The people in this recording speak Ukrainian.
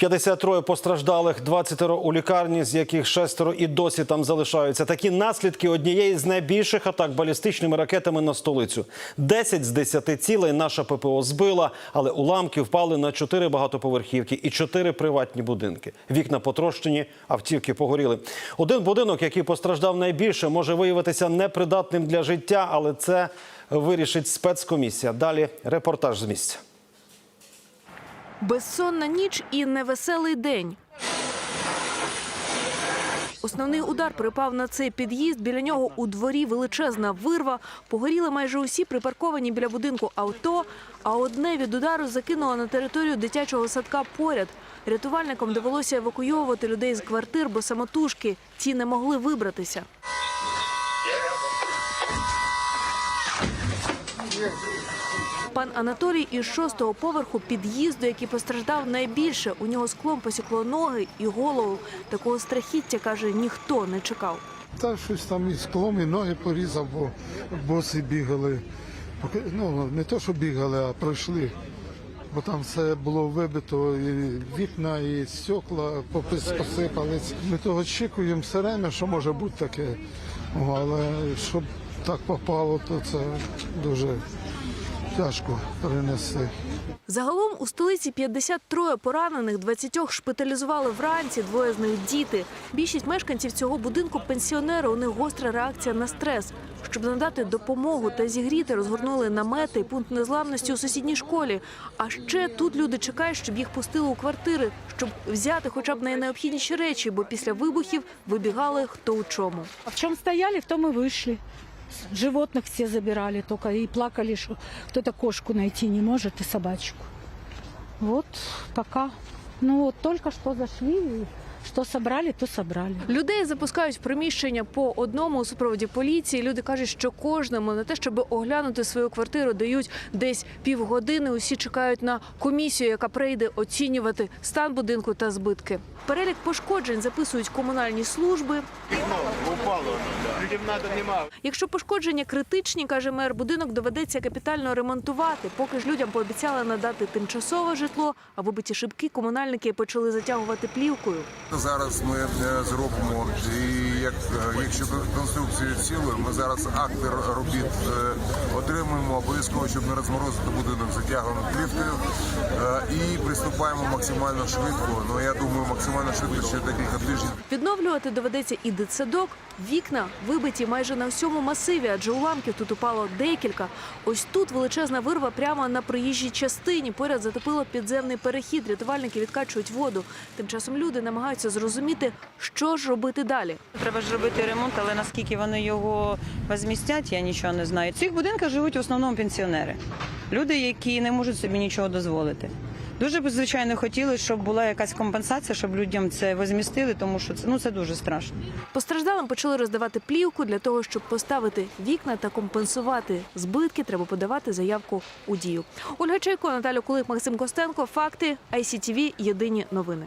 53 постраждалих, 20 у лікарні, з яких шестеро і досі там залишаються. Такі наслідки однієї з найбільших атак балістичними ракетами на столицю. 10 з 10 цілей наша ППО збила, але уламки впали на 4 багатоповерхівки і 4 приватні будинки. Вікна потрощені, автівки погоріли. Один будинок, який постраждав найбільше, може виявитися непридатним для життя, але це вирішить спецкомісія. Далі репортаж з місця. Безсонна ніч і невеселий день. Основний удар припав на цей під'їзд. Біля нього у дворі величезна вирва. Погоріли майже усі припарковані біля будинку авто, а одне від удару закинуло на територію дитячого садка поряд. Рятувальникам довелося евакуйовувати людей з квартир, бо самотужки ті не могли вибратися. Пан Анатолій із шостого поверху під'їзду, який постраждав найбільше. У нього склом посікло ноги і голову. Такого страхіття, каже, ніхто не чекав. Та щось там і склом, і ноги порізав, бо боси бігали. Ну, не то, що бігали, а пройшли. Бо там все було вибито, і вікна, і стекла посипались. Ми того очікуємо все время, що може бути таке. Але щоб так попало, то це дуже тяжко перенести. Загалом у столиці 53 поранених, 20 шпиталізували вранці, двоє з них діти. Більшість мешканців цього будинку пенсіонери. У них гостра реакція на стрес. Щоб надати допомогу та зігріти, розгорнули намети і пункт незламності у сусідній школі. А ще тут люди чекають, щоб їх пустили у квартири, щоб взяти хоча б найнеобхідніші речі, бо після вибухів вибігали хто у чому. А в чем стояли, в том и вышли. Животных все забирали только и плакали, что кто-то кошку найти не может и собачку. Вот пока. Ну вот только что зашли, и что собрали, то собрали. Людей запускають в приміщення по одному у супроводі поліції. Люди кажуть, що кожному на те, щоб оглянути свою квартиру, дають десь півгодини. Усі чекають на комісію, яка прийде оцінювати стан будинку та збитки. Перелік пошкоджень записують комунальні служби. Якщо пошкодження критичні, каже мер, будинок доведеться капітально ремонтувати. Поки ж людям пообіцяли надати тимчасове житло, а вибиті шибки комунальники почали затягувати плівкою. Зараз ми е, зробимо. І як е, якщо конструкцію цілою, ми зараз акти робіт отримуємо обов'язково, щоб не розморозити будинок затягнемо плівкою е, і приступаємо максимально швидко. Ну я думаю, максимально швидко ще декілька тижнів. Відновлювати доведеться і дитсадок. Вікна вибиті майже на всьому масиві, адже уламків тут упало декілька. Ось тут величезна вирва прямо на проїжджій частині. Поряд затопило підземний перехід. Рятувальники відкачують воду. Тим часом люди намагаються зрозуміти, що ж робити далі. Треба ж робити ремонт, але наскільки вони його возмістять, я нічого не знаю. В цих будинках живуть в основному пенсіонери, люди, які не можуть собі нічого дозволити. Дуже б звичайно хотіли, щоб була якась компенсація, щоб людям це возмістили, тому що це ну це дуже страшно. Постраждалим почали роздавати плівку для того, щоб поставити вікна та компенсувати збитки. Треба подавати заявку у дію. Ольга Чайко, Наталя Кулик, Максим Костенко. Факти ICTV. Єдині новини.